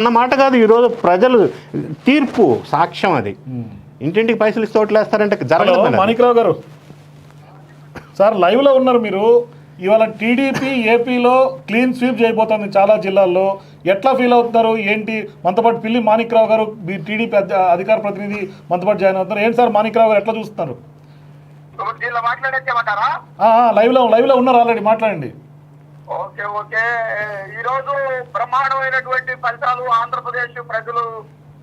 అన్న మాట కాదు ఈరోజు ప్రజలు తీర్పు సాక్ష్యం అది. ఇంటింటికి పైసలు ఇస్తే ఓట్లు వేస్తారంటే హలో జరగదు. మాణిక్రావు గారు. సార్ లైవ్లో ఉన్నారు మీరు. ఇవాళ టీడీపీ ఏపీలో క్లీన్ స్వీప్ చేయబోతోంది చాలా జిల్లాల్లో. ఎట్లా ఫీల్ అవుతున్నారు? ఏంటి? మనతో పిల్లి మాణిక్రావు గారు మీ టీడీపీ అధి- అధికార ప్రతినిధి మనతో పాటు జాయిన్ అవుతున్నారు. ఏంటి సార్ మాణిక్రావు గారు ఎట్లా చూస్తున్నారు? లైవ్లో లైవ్లో ఉన్నారు ఆల్రెడీ మాట్లాడండి. Okay okay. ఈ రోజు బ్రహ్మాండమైనటువంటి ఫలితాలు ఆంధ్రప్రదేశ్ ప్రజలు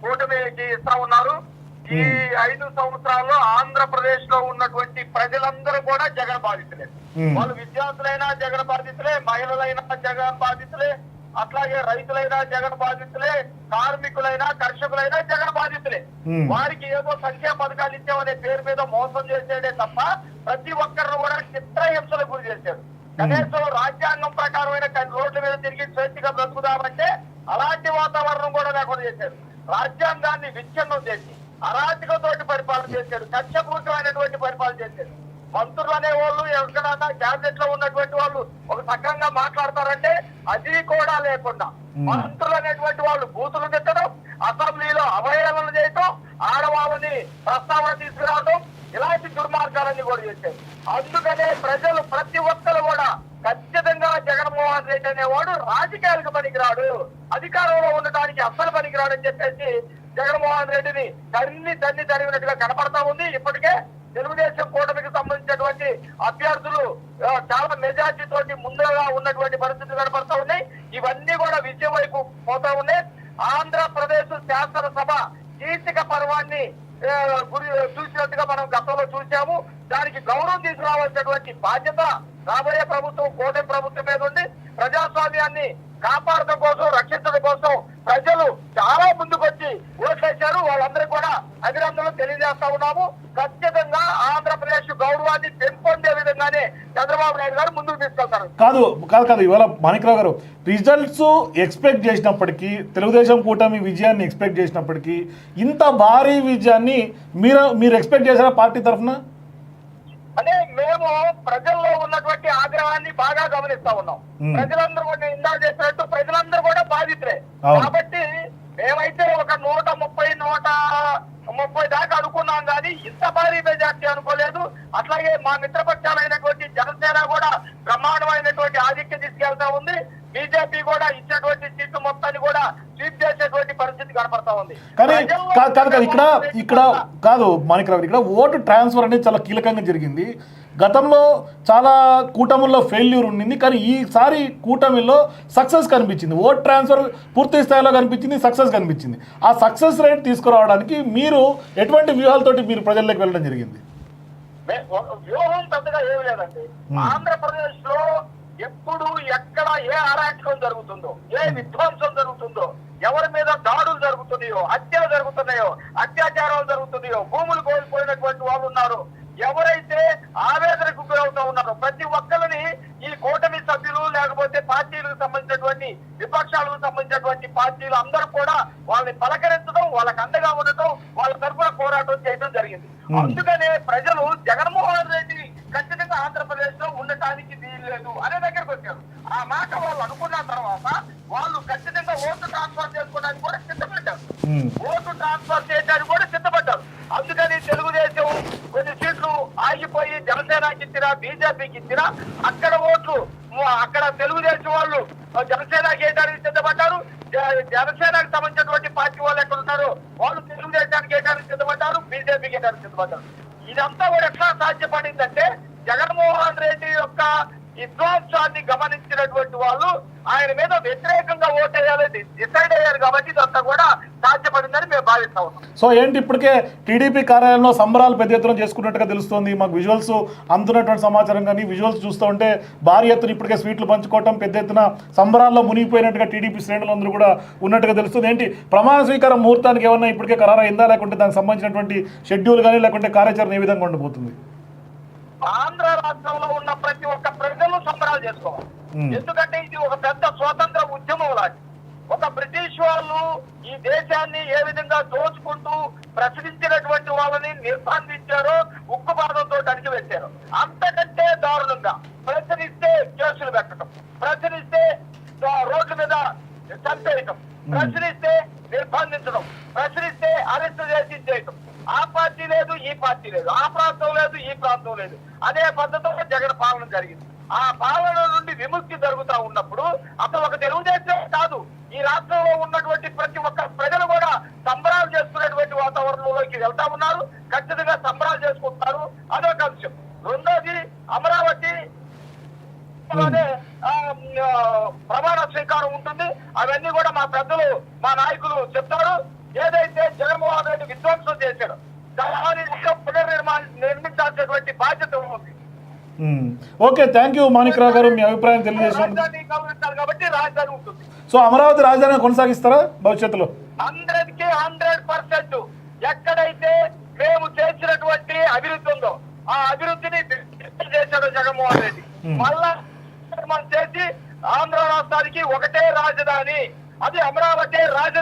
కూటమికి ఇస్తా ఉన్నారు. ఈ ఐదు సంవత్సరాల్లో ఆంధ్రప్రదేశ్లో ఉన్నటువంటి ప్రజలందరూ కూడా జగన్ బాధితులే. వాళ్ళు విద్యార్థులైనా జగన్ బాధితులే మహిళలైనా జగన్ బాధితులే అట్లాగే రైతులైనా జగన్ బాధితులే కార్మికులైనా కర్షకులైనా జగన్ బాధితులే. వారికి ఏదో సంక్షేమ పథకాలు ఇచ్చామనే పేరు మీద మోసం చేసేదే తప్ప ప్రతి ఒక్కరిని కూడా చిత్రహింసలకు గురి చేశాడు కనీసం రాజ్యాంగం ప్రకారమైన రోడ్ల మీద తిరిగి స్వేచ్ఛగా బ్రతుకుదామంటే అలాంటి వాతావరణం కూడా లేకుండా చేశాడు రాజ్యాంగాన్ని విచ్ఛిన్నం చేసి అరాచకతోటి పరిపాలన చేశాడు కక్షపూరితమైనటువంటి పరిపాలన చేశాడు మంత్రులు అనే వాళ్ళు ఎక్కడన్నా క్యాబినెట్లో ఉన్నటువంటి వాళ్ళు ఒక సక్రంగా మాట్లాడతారంటే అది కూడా లేకుండా మంత్రులు అనేటువంటి వాళ్ళు బూతులు తిట్టడం అసెంబ్లీలో అవహేళన చేయటం ఆడవాళ్ళని ప్రస్తావన తీసుకురావడం ఇలాంటి దుర్మార్గాలన్నీ కూడా చేశారు. అందుకనే ప్రజలు ప్రతి ఖచ్చితంగా జగన్మోహన్ రెడ్డి అనేవాడు రాజకీయాలకు పనికిరాడు. అధికారంలో ఉండటానికి అస్సలు పనికిరాడు అని చెప్పేసి జగన్మోహన్ రెడ్డిని తన్ని తన్ని తరిగినట్టుగా కనపడతా ఉంది. ఇప్పటికే తెలుగుదేశం కూటమికి సంబంధించినటువంటి అభ్యర్థులు చాలా మెజార్టీ తోటి ముందుగా ఉన్నటువంటి పరిస్థితులు కనపడతా ఉన్నాయి. ఇవన్నీ కూడా విజయం వైపు పోతా ఉన్నాయి. ఆంధ్రప్రదేశ్ శాసనసభ కీర్తిక పర్వాన్ని గురి చూసినట్టుగా మనం గతంలో చూసాము దానికి గౌరవం తీసుకురావాల్సినటువంటి బాధ్యత రాబోయే ప్రభుత్వం కూటమి ప్రభుత్వం మీద ఉంది. ప్రజాస్వామ్యాన్ని కాపాడటం కోసం రక్షించడం కోసం ప్రజలు చాలా ముందుకొచ్చి ఓట్లేశారు వాళ్ళందరికీ కూడా అభినందనలు తెలియజేస్తా ఉన్నాము. ఖచ్చితంగా ఆంధ్రప్రదేశ్ గౌరవాన్ని పెంపొందే విధంగానే చంద్రబాబు నాయుడు గారు ముందుకు తీసుకెళ్తారు. కాదు కాదు కాదు. ఇవాళ మాణిక్రావు గారు రిజల్ట్స్ ఎక్స్పెక్ట్ చేసినప్పటికీ తెలుగుదేశం కూటమి విజయాన్ని ఎక్స్పెక్ట్ చేసినప్పటికీ ఇంత భారీ విజయాన్ని మీరు మీరు ఎక్స్పెక్ట్ చేశారా పార్టీ తరఫున? అంటే మేము ప్రజల్లో ఉన్నటువంటి ఆగ్రహాన్ని బాగా గమనిస్తా ఉన్నాం. ప్రజలందరూ కూడా ఇందాక చేసినట్టు ప్రజలందరూ కూడా బాధితులే. కాబట్టి మేమైతే ఒక నూట ముప్పై నూట ముప్పై దాకా అనుకున్నాం కానీ ఇంత భారీ మెజార్టీ అనుకోలేదు అట్లాగే మా మిత్రపక్షాలైనటువంటి జనసేన కూడా బ్రహ్మాండమైనటువంటి ఆధిక్యం తీసుకెళ్తా ఉంది బీజేపీ కూడా ఇచ్చినటువంటి సీట్లు మొత్తాన్ని కూడా స్వీప్ చేసేటువంటి పరిస్థితి కనపడతా ఉంది కానీ ప్రజల్లో కాదు ఇక్కడ ఇక్కడ కాదు మాణిక్రావు ఇక్కడ ఓటు ట్రాన్స్ఫర్ అనేది చాలా కీలకంగా జరిగింది. గతంలో చాలా కూటముల్లో ఫెయిల్యూర్ ఉండింది కానీ ఈసారి కూటమిలో సక్సెస్ కనిపించింది. ఓట్ ట్రాన్స్ఫర్ పూర్తి స్థాయిలో కనిపించింది సక్సెస్ కనిపించింది. ఆ సక్సెస్ రేట్ తీసుకురావడానికి మీరు ఎటువంటి వ్యూహాలతోటి మీరు ప్రజల్లోకి వెళ్ళడం జరిగింది? వ్యూహం పెద్దగా ఏమి లేదండి. ఆంధ్రప్రదేశ్లో ఎప్పుడు ఎక్కడ ఏ అరాచకం జరుగుతుందో ఏ విధ్వంసం జరుగుతుందో ఎవరి మీద దాడులు జరుగుతున్నాయో హత్యలు జరుగుతున్నాయో అత్యాచారాలు జరుగుతున్నాయో భూములు కోల్పోయినటువంటి వాళ్ళు ఉన్నారు ఎవరైతే ఆవేదనకు గురవుతూ ఉన్నారో ప్రతి ఒక్కరిని ఈ కూటమి సభ్యులు లేకపోతే పార్టీలకు సంబంధించినటువంటి విపక్షాలకు సంబంధించినటువంటి పార్టీలు అందరూ కూడా వాళ్ళని పలకరించడం వాళ్ళకి అండగా ఉండటం వాళ్ళ తరఫున పోరాటం చేయడం జరిగింది. అందుకనే ప్రజలు జగన్మోహన్ రెడ్డి ఖచ్చితంగా ఆంధ్రప్రదేశ్లో ఉండటానికి వీల్లేదు అనే దగ్గరకు వచ్చారు. ఆ మాట వాళ్ళు అనుకున్న తర్వాత వాళ్ళు ఖచ్చితంగా ఓటు ట్రాన్స్ఫర్ చేసుకోవడానికి కూడా సిద్ధపడ్డారు. ఓటు ట్రాన్స్ఫర్ చేయడానికి కూడా సిద్ధపడ్డారు. అందుకని తెలుగుదేశం కొన్ని సీట్లు ఆగిపోయి జనసేనకి ఇచ్చినా బీజేపీకి ఇచ్చినా అక్కడ ఓట్లు అక్కడ తెలుగుదేశం వాళ్ళు జనసేనకి వేయడానికి సిద్ధపడ్డారు జ- జనసేనకు సంబంధించినటువంటి పార్టీ వాళ్ళు ఎక్కడ ఉన్నారు వాళ్ళు తెలుగుదేశానికి వేయడానికి సిద్ధపడ్డారు బీజేపీకి ఇదంతా కూడా ఎట్లా సాధ్యపడిందంటే జగన్మోహన్ రెడ్డి యొక్క విధ్వంసాన్ని గమనించినటువంటి వాళ్ళు ఆయన మీద వ్యతిరేకంగా ఓటేయాలని డిసైడ్ అయ్యారు కాబట్టి ఇదంతా కూడా సాధ్యపడిందని మేము భావిస్తా ఉన్నాం సో ఏంటి ఇప్పటికే టీడీపీ కార్యాలయంలో సంబరాలు పెద్ద ఎత్తున చేసుకున్నట్టుగా తెలుస్తోంది. మాకు విజువల్స్ అందుతున్నటువంటి సమాచారం కానీ విజువల్స్ చూస్తూ ఉంటే భారీ ఎత్తున ఇప్పటికే స్వీట్లు పంచుకోవటం పెద్ద ఎత్తున సంబరాల్లో మునిగిపోయినట్టుగా టీడీపీ శ్రేణులందరూ కూడా ఉన్నట్టుగా తెలుస్తుంది. ఏంటి? ప్రమాణ స్వీకారం ముహూర్తానికి ఏమన్నా ఇప్పటికే ఖరారు అయిందా? లేకుంటే దానికి సంబంధించినటువంటి షెడ్యూల్ కానీ లేకుంటే కార్యాచరణ ఏ విధంగా ఉండబోతుంది? ఆంధ్ర రాష్ట్రంలో ఉన్న ప్రతి ఒక్క ప్రజలు సంబరాలు చేసుకోవాలి. ఎందుకంటే ఇది ఒక పెద్ద స్వాతంత్ర ఉద్యమం లాంటి ఒక బ్రిటిష్ వాళ్ళు ఈ దేశాన్ని ఏ విధంగా దోచుకుంటూ ప్రశ్నించినటువంటి వాళ్ళని నిర్బంధించారో ఉక్కుపాదంతో అడిగి పెట్టారు. అంతకంటే దారుణంగా ప్రశ్నిస్తే కేసులు పెట్టడం ప్రశ్నిస్తే రోడ్ల మీద చంపేయటం ప్రశ్నిస్తే నిర్బంధించడం ప్రశ్నిస్తే అరెస్ట్ చేసి చేయటం ఆ పార్టీ లేదు ఈ పార్టీ లేదు ఆ ప్రాంతం లేదు ఈ ప్రాంతం లేదు. అదే పద్ధతిలో జగన్ పాలన జరిగింది. ఆ పాలన నుండి విముక్తి జరుగుతా ఉన్నప్పుడు అసలు ఒక తెలుగుదేశం కాదు ఈ రాష్ట్రంలో ఉన్నటువంటి ప్రతి ఒక్క ప్రజలు కూడా సంబరాలు చేసుకునేటువంటి వాతావరణంలోకి వెళ్తా ఉన్నారు ఖచ్చితంగా సంబరాలు చేసుకుంటారు అదొక అంశం రెండోది అమరావతి లోనే, ఆ, ఆ, ప్రమాణ స్వీకారం ఉంటుంది అవన్నీ కూడా మా పెద్దలు మా నాయకులు చెప్తారు. ఏదైతే జగన్మోహన్ రెడ్డి విధ్వంసం చేశాడు దాని పునర్నిర్మాణ నిర్మించాల్సినటువంటి బాధ్యత ఉంది. ఓకే థ్యాంక్ యూ మాణిక్రావు గారు. మీ అభిప్రాయం ఉంటుంది. సో అమరావతి రాజధాని కొనసాగిస్తారా భవిష్యత్తులో? హండ్రెడ్కి హండ్రెడ్ పర్సెంట్ ఎక్కడైతే మేము చేసినటువంటి అభివృద్ధి ఉందో ఆ అభివృద్ధిని చేశాడు జగన్మోహన్ రెడ్డి. మళ్ళా మనం అది అమరావతి రాజధాని